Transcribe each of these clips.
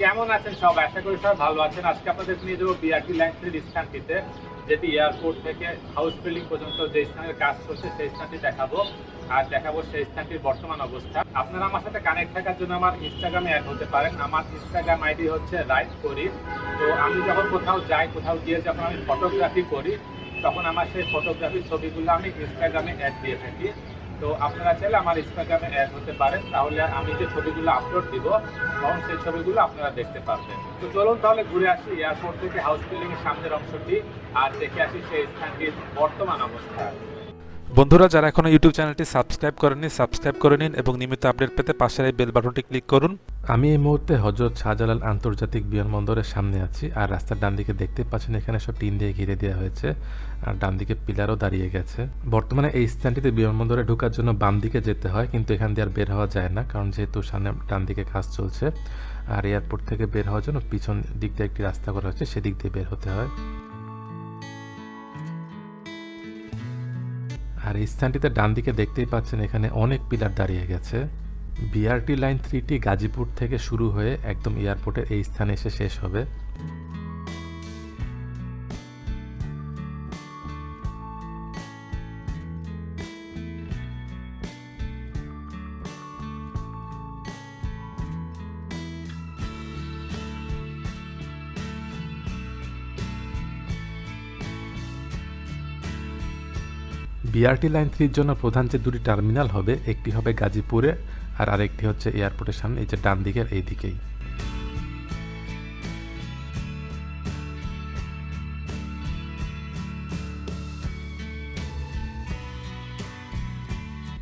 কেমন আছেন সব? আশা করি সব ভালো আছেন। আজকে আপনাদের নিয়ে যাব বিআরটি লাইন থ্রির স্থানটিতে যেটি এয়ারপোর্ট থেকে হাউস বিল্ডিং পর্যন্ত যে স্থানের কাজ চলছে, সেই স্থানটি দেখাবো। আর দেখাবো সেই স্থানটির বর্তমান অবস্থা। আপনারা আমার সাথে কানেক্ট থাকার জন্য আমার ইনস্টাগ্রামে অ্যাড হতে পারেন। আমার ইনস্টাগ্রাম আইডি হচ্ছে রাইট করি তো আমি যখন কোথাও যাই, কোথাও গিয়ে যখন আমি ফটোগ্রাফি করি, তখন আমার সেই ফটোগ্রাফির ছবিগুলো আমি ইনস্টাগ্রামে অ্যাড দিয়ে থাকি। তো আপনারা চাইলে আমার ইনস্টাগ্রামে অ্যাড হতে পারেন। তাহলে আমি যে ছবিগুলো আপলোড দিব তখন সেই ছবিগুলো আপনারা দেখতে পারবেন। তো চলুন তাহলে ঘুরে আসি। এয়ারপোর্ট থেকে হাউস বিল্ডিংয়ের সামনের অংশটি, আর দেখে আসি সেই স্থানটির বর্তমান অবস্থা। বন্ধুরা, যারা এখনও ইউটিউব চ্যানেলটি সাবস্ক্রাইব করেননি, সাবস্ক্রাইব করে নিন এবং নিয়মিত আপডেট পেতে পাশের এই বেল বাটনটি ক্লিক করুন। আমি এই মুহূর্তে হজরত শাহজালাল আন্তর্জাতিক বিমানবন্দরের সামনে আছি আর রাস্তার ডান দিকে দেখতে পাচ্ছেন এখানে সব টিন দিয়ে ঘিরে দেওয়া হয়েছে আর ডান দিকে পিলারও দাঁড়িয়ে গেছে। বর্তমানে এই স্থানটিতে বিমানবন্দরে ঢোকার জন্য বাম দিকে যেতে হয়, কিন্তু এখান দিয়ে আর বের হওয়া যায় না কারণ যেহেতু সামনে ডান দিকে কাজ চলছে আর এয়ারপোর্ট থেকে বের হওয়ার জন্য পিছন দিক দিয়ে একটি রাস্তা করা হচ্ছে সেদিক দিয়ে বের হতে হয়। আর এই স্থানটিতে ডান দিকে দেখতেই পাচ্ছেন এখানে অনেক পিলার দাঁড়িয়ে গেছে। বিআরটি লাইন থ্রিটি গাজীপুর থেকে শুরু হয়ে একদম এয়ারপোর্টের এই স্থানে এসে শেষ হবে। বিআরটি লাইন থ্রির জন্য প্রধান যে দুটি টার্মিনাল হবে, একটি হবে গাজীপুরে আর আরেকটি হচ্ছে এয়ারপোর্টের সামনে, এই যে ডান দিকের এই দিকেই।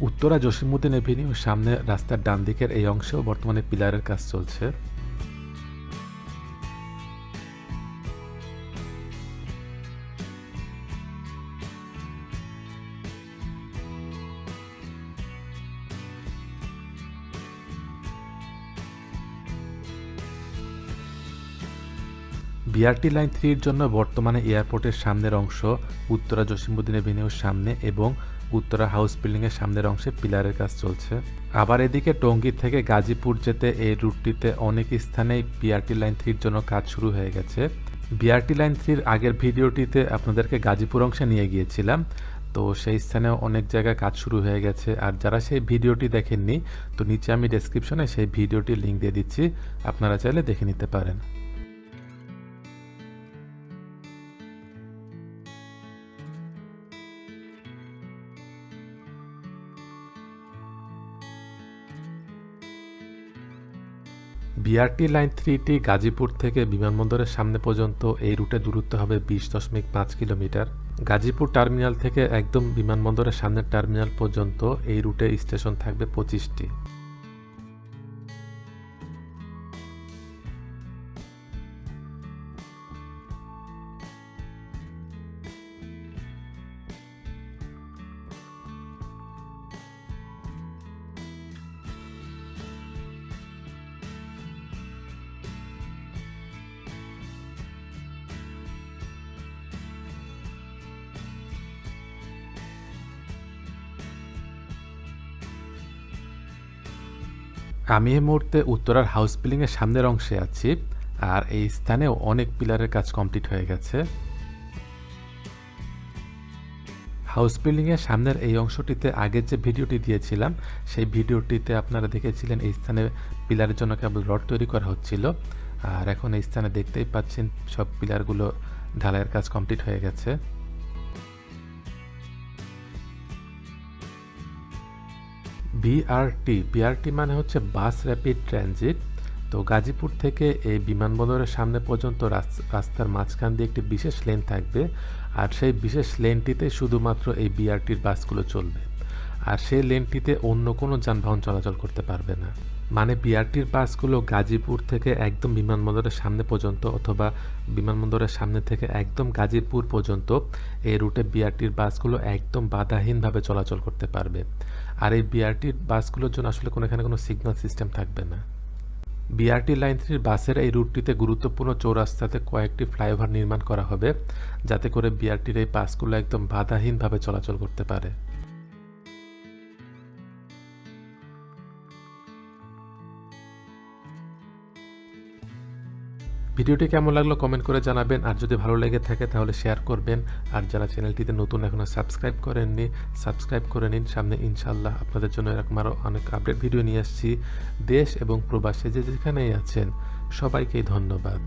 উত্তরা জসিমুদ্দিন এভিনিউ সামনে রাস্তার ডান দিকের এই অংশেও বর্তমানে পিলারের কাজ চলছে। বিআরটি লাইন থ্রির জন্য বর্তমানে এয়ারপোর্টের সামনের অংশ, উত্তরা জসিমুদ্দিন এভিনিউর সামনে এবং উত্তরা হাউস বিল্ডিংয়ের সামনের অংশে পিলারের কাজ চলছে। আবার এদিকে টঙ্গী থেকে গাজীপুর যেতে এই রুটটিতে অনেক স্থানেই বিআরটি লাইন থ্রির জন্য কাজ শুরু হয়ে গেছে। বিআরটি লাইন থ্রির আগের ভিডিওটিতে আপনাদেরকে গাজীপুর অংশে নিয়ে গিয়েছিলাম। তো সেই স্থানে অনেক জায়গায় কাজ শুরু হয়ে গেছে। আর যারা সেই ভিডিওটি দেখেননি, তো নিচে আমি ডেসক্রিপশনে সেই ভিডিওটির লিঙ্ক দিয়ে দিচ্ছি। আপনারা চাইলে দেখে নিতে পারেন। বিআরটি লাইন থ্রিটি গাজীপুর থেকে বিমানবন্দরের সামনে পর্যন্ত এই রুটে দূরত্ব হবে বিশ দশমিক পাঁচ কিলোমিটার। গাজীপুর টার্মিনাল থেকে একদম বিমানবন্দরের সামনের টার্মিনাল পর্যন্ত এই রুটে স্টেশন থাকবে পঁচিশটি। আমি এই মুহূর্তে উত্তরার হাউস বিল্ডিংয়ের সামনের অংশে আছি, আর এই স্থানেও অনেক পিলারের কাজ কমপ্লিট হয়ে গেছে। হাউস বিল্ডিংয়ের সামনের এই অংশটিতে আগের যে ভিডিওটি দিয়েছিলাম, সেই ভিডিওটিতে আপনারা দেখেছিলেন এই স্থানে পিলারের জন্য কেবল রড তৈরি করা হচ্ছিল, আর এখন এই স্থানে দেখতেই পাচ্ছেন সব পিলারগুলো ঢালাইয়ের কাজ কমপ্লিট হয়ে গেছে। বিআরটি বিআরটি মানে হচ্ছে বাস র্যাপিড ট্রানজিট। তো গাজীপুর থেকে এই বিমানবন্দরের সামনে পর্যন্ত রাস- রাস্তার মাঝখান দিয়ে একটি বিশেষ লেন থাকবে। আর সেই বিশেষ লেনটিতে শুধুমাত্র এই বিআরটির বাসগুলো চলবে। আর সেই লেনটিতে অন্য কোনো যানবাহন চলাচল করতে পারবে না। মানে বিআরটির বাসগুলো গাজীপুর থেকে একদম বিমানবন্দরের সামনে পর্যন্ত অথবা বিমানবন্দরের সামনে থেকে একদম গাজীপুর পর্যন্ত এই রুটে বিআরটির বাসগুলো একদম বাধাহীনভাবে চলাচল করতে পারবে। আর এই বিআরটি বাসগুলোর জন্য আসলে কোনো এখানে কোনো সিগন্যাল সিস্টেম থাকবে না। বিআরটি লাইন থ্রির বাসের এই রুটটিতে গুরুত্বপূর্ণ চৌরাস্তাতে কয়েকটি ফ্লাইওভার নির্মাণ করা হবে, যাতে করে বিআরটির এই বাসগুলো একদম বাধাহীনভাবে চলাচল করতে পারে। ভিডিওটি কেমন লাগল কমেন্ট করে জানাবেন, আর যদি ভালো লেগে থাকে তাহলে শেয়ার করবেন। আর যারা চ্যানেলটিতে নতুন এখনও সাবস্ক্রাইব করেননি, সাবস্ক্রাইব করে নিন। সামনে ইনশাল্লাহ আপনাদের জন্য এরকম আরও অনেক আপডেট ভিডিও নিয়ে আসছি। দেশ এবং প্রবাসে যে যেখানেই আছেন, সবাইকেই ধন্যবাদ।